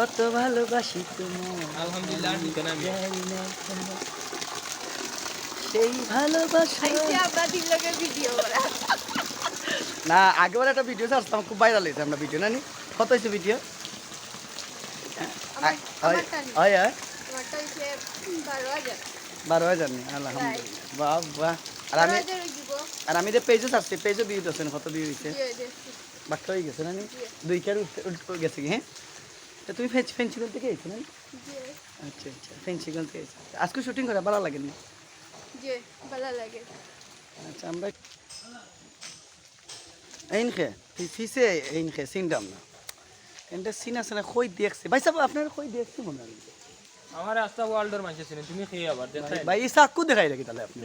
কত ভালোবাসি তোমার আলহামদুলিল্লাহ সেই ভালোবাসা। ভিডিও না আগেবার একটা ভিডিও ছাড়তাম খুব ভাইরাল হয়েছে আমরা ভিডিও না। নি কত হয়েছে ভিডিও বারো হাজার। নি আলহামদুলিল্লাহ। বাহ বাহ আর আমি আর আমি যে পেজে ছাড়ছি পেজও দিয়ে দিচ্ছেন কত দিয়ে দিচ্ছে দিয়ে বাক্য হয়ে গেছে না নি? দুই কার গেছে কি হ্যাঁ? তা তুমি ফেঞ্চি ফেঞ্চিগল থেকে এসছো না? আচ্ছা আচ্ছা ফেঞ্চিগল থেকে এসছো আজকে শুটিং করা ভালো লাগে আচ্ছা আমরা এইনখে ফিসে এইনখে চিনতাম না। এটা চিন আছে না কই দেখছে। ভাই সাহেব আপনার কই দেখছি মনে হয়। আমার রাস্তা ওয়ার্ল্ডের মানুষ ছিল তুমি খেয়ে আবার দেখাই ভাই এই চাকু দেখাই রাখি তাহলে আপনি।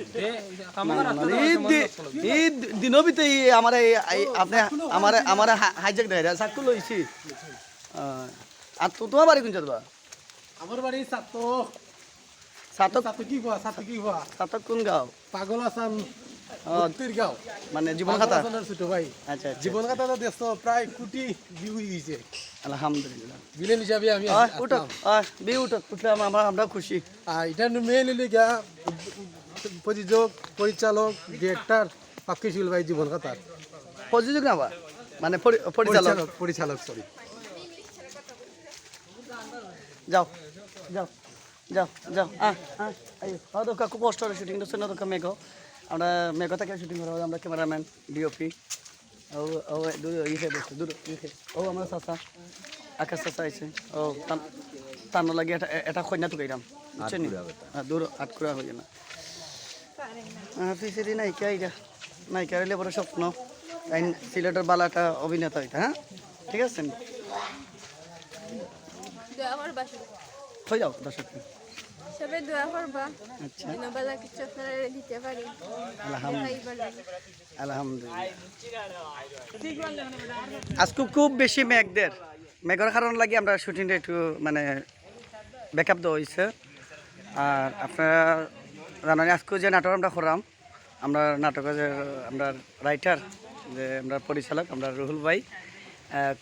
আমার এই দি- এই দি- দিনও ভিতরে এই আমার এই- আপনি আমার আমার হাইজ্যাক দেখাই দেয় লইছি। আহ, আর তো তোমার বাড়ি কোন যাবা আমার বাড়ি সাতো সাতক? সাতো কি কোয়া সাতো কি কোয়া? সাতক কোন গাঁও? পাগল উত্তর গাঁও। মানে জীবন ছোট ভাই। আচ্ছা আচ্ছা জীবন খাতা তো দেখছ প্রায় কোটি ভিউ হয়েছে আলহামদুলিল্লাহ। বিলেন হিসাবে আমি উঠো উঠো উঠলে আমরা আমরা- খুশি। আর এটা মেন লিগা প্রযোজক পরিচালক ডিরেক্টর পাকিশুল ভাই জীবন খাতার। প্রযোজক না মানে পরিচালক। পরিচালক সরি যাও যাও যাও যাও। আইও হয়তো খুব কষ্ট করে শুটিং করছে না? তো মেঘ। আমরা মেঘ থেকে শুটিং করা হয় আমরা ক্যামেরাম্যান ডিওপি ও ও দূর ইসে বসে দূর ইসে ও আমার চাচা আকাশ চাচা আইছে। ও তান লাগে এটা এটা কন্যা তো গাইলাম বুঝছেন হ্যাঁ, দূর আট করে হয়ে না ফিসেরি নায়িকা এটা নায়িকা হইলে বড় স্বপ্ন। সিলেটের বালাটা অভিনেতা হইতা হ্যাঁ ঠিক আছে দোয়া করবা সবাই। হয়ে যাও দর্শক সবাই দোয়া করবা। আচ্ছা। যেন কিছু আপনারা দিতে পারি। আলহামদুলিল্লাহ। দেখাই ভালো লাগে। আলহামদুলিল্লাহ। আজকে খুব বেশি মেঘদের। মেঘের কারণ লাগি আমরা শুটিংটা একটু মানে ব্যাকআপ দেওয়া হয়েছে আর আপনারা জানেন আজকে যে নাটক আমরা করাম আমরা নাটকের যে আমরা রাইটার যে আমরা পরিচালক আমরা রুহুল ভাই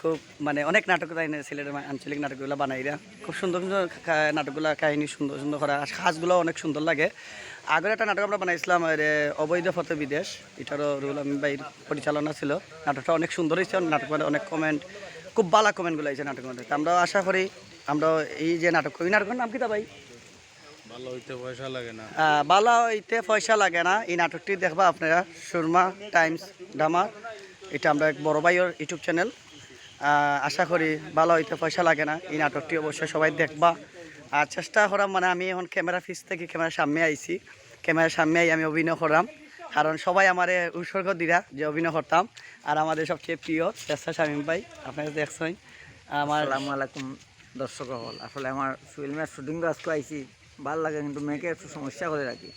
খুব মানে অনেক নাটক তাই না সিলেটের আঞ্চলিক নাটকগুলো বানাইরা। খুব সুন্দর সুন্দর নাটকগুলো কাহিনী সুন্দর সুন্দর করা। সাজগুলো অনেক সুন্দর লাগে। আগের একটা নাটক আমরা বানাইছিলাম এর, অবৈধ ফত বিদেশ। এটারও রুহুল আমি ভাইয়ের পরিচালনা ছিল। নাটকটা অনেক সুন্দর হয়েছে নাটক মানে অনেক কমেন্ট খুব ভালো কমেন্টগুলো হয়েছে নাটকের মধ্যে। আমরা আশা করি আমরা এই যে নাটক এই নাটকের নাম কি তা ভাই? ভালো হইতে পয়সা লাগে না। বালা হইতে পয়সা লাগে না। এই নাটকটি দেখবা আপনারা সুরমা টাইমস ডামা এটা আমরা এক বড় ভাইয়ের ইউটিউব চ্যানেল। আশা করি ভালো হইতে পয়সা লাগে না। এই নাটকটি অবশ্যই সবাই দেখবা। আর চেষ্টা করাম মানে আমি এখন ক্যামেরা ফিস থেকে ক্যামেরার সামনে আইছি। ক্যামেরার সামনে আই আমি অভিনয় করাম। কারণ সবাই আমার উৎসর্গ দিরা যে অভিনয় করতাম। আর আমাদের সবচেয়ে প্রিয় চেষ্টা শামীম ভাই, আপনারা দেখছেন। আমার আসসালামু আলাইকুম, দর্শক হল আসলে আমার ফিল্মের শুটিং আজকে আইছি, ভালো লাগে কিন্তু মেয়েকে একটু সমস্যা করে রাখি।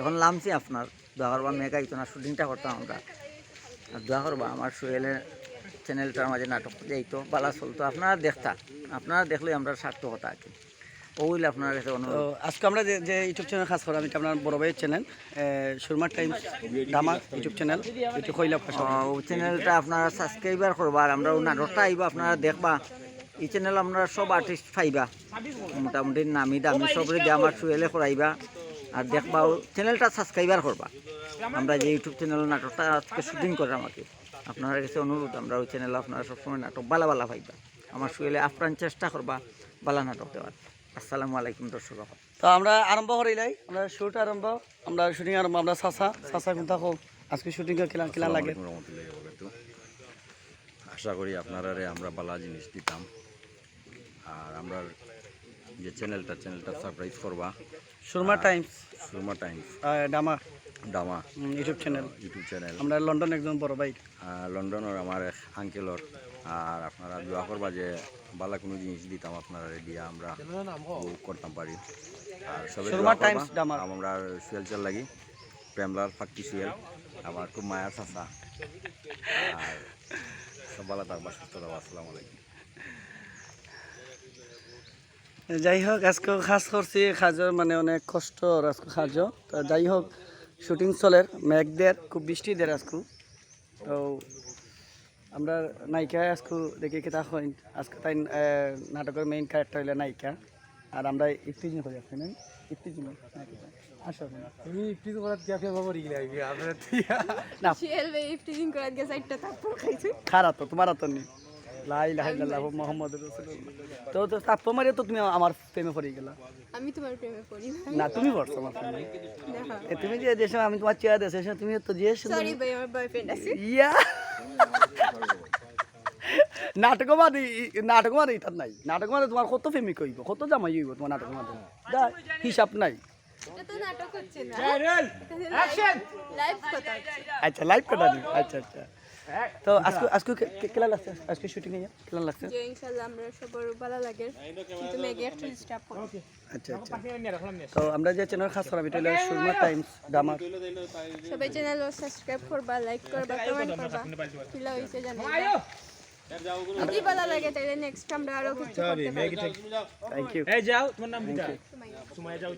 এখন লামছি আপনার, দোয়া করবা, মেয়েকে আইতো না, শুটিংটা করতাম আমরা। আর দোয়া করবা, আমার সুয়েলের চ্যানেলটার মাঝে নাটক যাইতো বালা চলতো আপনারা দেখতা আপনারা দেখলে আমরা সার্থকতা আর কি ওইলে আপনার কাছে অনুরোধ। আজকে আমরা যে যে ইউটিউব চ্যানেল খাস করাম এটা আপনার বড় ভাইয়ের চ্যানেল সুরমা টাইমস ডামা ইউটিউব চ্যানেল এটি কইলা ও চ্যানেলটা আপনারা সাবস্ক্রাইবার করবা আর আমরা নাটকটা আইবা আপনারা দেখবা। এই চ্যানেল আপনারা সব আর্টিস্ট পাইবা। মোটামুটি নামি দামি সব রেডি আমার সুয়েলে করাইবা। আর দেখবা ও চ্যানেলটা সাবস্ক্রাইবার করবা। আমরা যে ইউটিউব চ্যানেল নাটকটা আজকে শুটিং করলাম আর কি। আপনারা কাছে অনুরোধ আমরা ওই চ্যানেলে আপনারা সবসময় নাটক বালা বালা পাইবা আমার সুয়েলে আপ্রাণ চেষ্টা করবা বালা নাটক দেওয়ার। আসসালামু আলাইকুম দর্শক তো আমরা আরম্ভ করিলাই আমরা শুট আরম্ভ আমরা শুটিং আরম্ভ আমরা সাসা সাসা কিন্তু থাকো আজকে শুটিং কিলা কিলা লাগে। আশা করি আপনারারে আমরা বালা জিনিস দিতাম। আর আমরা যে চ্যানেলটা চ্যানেলটা সারপ্রাইজ করবা। Surma Times. Surma Times. ডামা। ডামা YouTube channel YouTube channel আমরা লন্ডন একজন বড় ভাই। লন্ডনের আমার আঙ্কেলর আর আপনারা দোয়া করবা যে বালা কোনো জিনিস দিতাম আপনারা দিয়া আমরা করতাম পারি। আর সবাই। আমরা সুয়েল চাল লাগি। প্রেমলাল ফাক্কি সুয়েল আমার খুব মায়ার চাষা আর সব ভালো থাকবা সুস্থ থাকবা আসসালামু আলাইকুম। যাই হোক আজকে খাস করছি খাজর মানে অনেক কষ্ট আজকে খাজ। তো যাই হোক শুটিং চলের মেঘ দের খুব বৃষ্টি দের আজকে। তো আমরা নায়িকা আজকে দেখি কেতা হইন। আজকে তাই নাটকের মেইন ক্যারেক্টার হইলে নায়িকা। আর আমরা ইফতিজিন করি আপনি ইফতিজিন আসো তুমি প্লিজ বলার কি আপনি বাবা রিগলে আইবি? আপনার না। শিয়াল বে ইফটিজিং করার গেছে একটা তারপর খাইছে। খারাপ তো তোমার তো নেই। লাই লাই লাল্লাহ মোহাম্মদ তো তো তাপ্প মারে তো তুমি আমার প্রেমে পড়ে গেলা। আমি তোমার প্রেমে পড়ি না। তুমি পড়ছো আমার প্রেমে। না। তুমি যে আমি তোমার চেয়ার দেশে তুমি তো যে সুন্দর সরি ভাই আমার বয়ফ্রেন্ড আছে। ইয়া! নাটকবাদী নাটক ইতার নাই। নাটক মানে তোমার কত প্রেমিক হইব কত জামাই হইব তোমার নাটক মানে দা হিসাব নাই। এটা তো নাটক হচ্ছে না। অ্যাকশন লাইভ কথা। আচ্ছা লাইভ কাটা আচ্ছা আচ্ছা। তো আজকে আজকে কে- কে- কেলা লাগছে? আজকে শুটিং এ কেলা লাগছে? যে ইনশাআল্লাহ আমরা সবার ভালো লাগে। কিন্তু মেগে একটা স্টাফ আচ্ছা আচ্ছা। তো আমরা যে চ্যানেল খাস করা এটা হলো সুরমা টাইমস ডামার সবাই চ্যানেল সাবস্ক্রাইব করবা লাইক করবা কমেন্ট করবা। কিলা হইছে জানাইবা যদি ভালো লাগে তাহলে নেক্সট আমরা আরও কিছু করতে পারি থ্যাংক ইউ এই যাও তোমার নাম সুমাইয়া যাও।